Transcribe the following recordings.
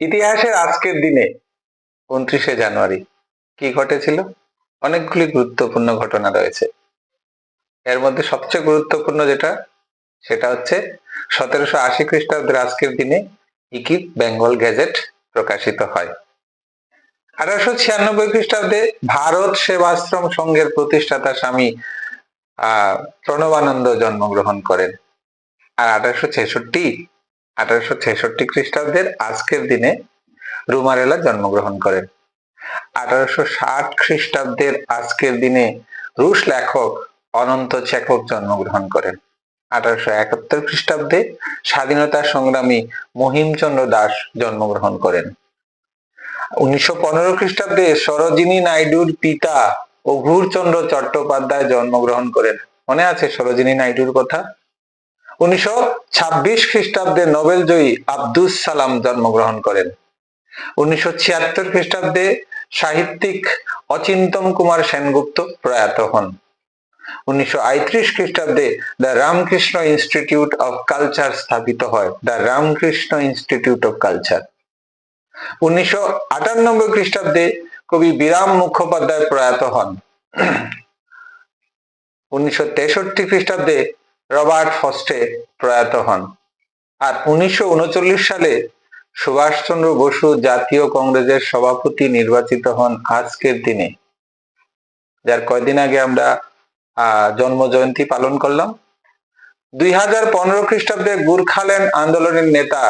ইতিহাসের আজকের দিনে উনত্রিশে জানুয়ারি কি ঘটেছিল? অনেকগুলি গুরুত্বপূর্ণ ঘটনা রয়েছে। এর মধ্যে সবচেয়ে গুরুত্বপূর্ণ যেটা, সেটা হচ্ছে সতেরোশো আশি খ্রিস্টাব্দের আজকের দিনে ইকিপ বেঙ্গল গ্যাজেট প্রকাশিত হয়। আঠারোশো ছিয়ানব্বই খ্রিস্টাব্দে ভারত সেবাশ্রম সংঘের প্রতিষ্ঠাতা স্বামী, আহ, প্রণবানন্দ জন্মগ্রহণ করেন। আর আঠারোশো ছেষট্টি আঠারোশো ছেষট্টি খ্রিস্টাব্দের আজকের দিনে রুমারেলা জন্মগ্রহণ করেন। আঠারোশো ষাট খ্রিস্টাব্দের আজকের দিনে রুশ লেখক অনন্ত চেকভ জন্মগ্রহণ করেন। আঠারোশো একাত্তর খ্রিস্টাব্দে স্বাধীনতা সংগ্রামী মহিমচন্দ্র দাস জন্মগ্রহণ করেন। উনিশশো পনেরো খ্রিস্টাব্দে সরোজিনী নাইডুর পিতা অঘুরচন্দ্র চট্টোপাধ্যায় জন্মগ্রহণ করেন। মনে আছে সরোজিনী নাইডুর কথা? উনিশশো ছাব্বিশ খ্রিস্টাব্দে নোবেল জয়ী আব্দুস সালাম জন্মগ্রহণ করেন। উনিশশো ছিয়াত্তর খ্রিস্টাব্দে সাহিত্যিক অচিন্তম কুমার সেনগুপ্ত প্রয়াত হন। উনিশশো আটত্রিশ খ্রিস্টাব্দে the Ramakrishna institute of culture স্থাপিত হয়, the Ramakrishna institute of culture. উনিশশো আটানব্বই খ্রিস্টাব্দে কবি বিরাম মুখোপাধ্যায় প্রয়াত হন। উনিশশো তেষট্টি খ্রিস্টাব্দে রবার্ট ফস্টে প্রয়াত হন। আর উনিশশো উনচল্লিশ সালে সুভাষচন্দ্র বসু জাতীয় কংগ্রেসের সভাপতি নির্বাচিত হন আজকের দিনে। যার কয়দিন আগে আমরা জন্ম জয়ন্তী পালন করলাম। দুই হাজার পনেরো খ্রিস্টাব্দে গুর্খাল্যান্ড আন্দোলনের নেতা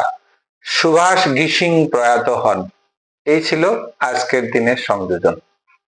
সুভাষ গিসিং প্রয়াত হন। এই ছিল আজকের দিনের সংযোজন।